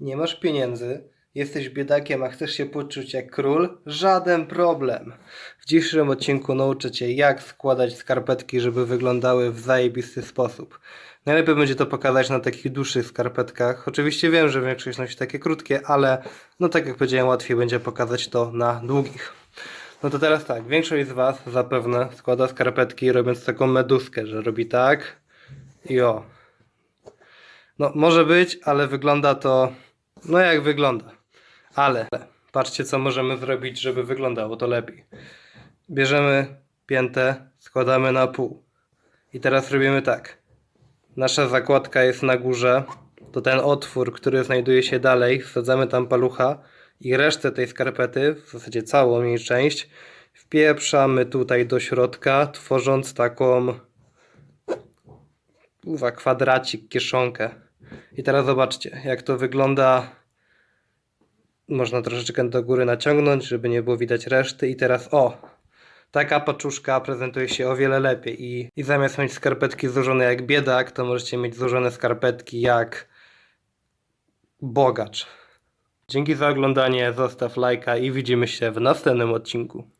Nie masz pieniędzy, jesteś biedakiem, a chcesz się poczuć jak król? Żaden problem. W dzisiejszym odcinku nauczę Cię, jak składać skarpetki, żeby wyglądały w zajebisty sposób. Najlepiej będzie to pokazać na takich dłuższych skarpetkach. Oczywiście wiem, że większość nosi takie krótkie, ale no tak jak powiedziałem, łatwiej będzie pokazać to na długich. No to teraz tak, większość z Was zapewne składa skarpetki robiąc taką meduskę, że robi tak i o. No może być, ale wygląda to no jak wygląda. Ale patrzcie co możemy zrobić, żeby wyglądało to lepiej. Bierzemy piętę, składamy na pół. I teraz robimy tak. Nasza zakładka jest na górze, to ten otwór, który znajduje się dalej, wsadzamy tam palucha i resztę tej skarpety, w zasadzie całą jej część, wpieprzamy tutaj do środka, tworząc taką uwa, kwadracik, kieszonkę. I teraz zobaczcie, jak to wygląda. Można troszeczkę do góry naciągnąć, żeby nie było widać reszty. I teraz o, taka paczuszka prezentuje się o wiele lepiej. I, I zamiast mieć skarpetki złożone jak biedak, to możecie mieć złożone skarpetki jak bogacz. Dzięki za oglądanie, zostaw lajka i widzimy się w następnym odcinku.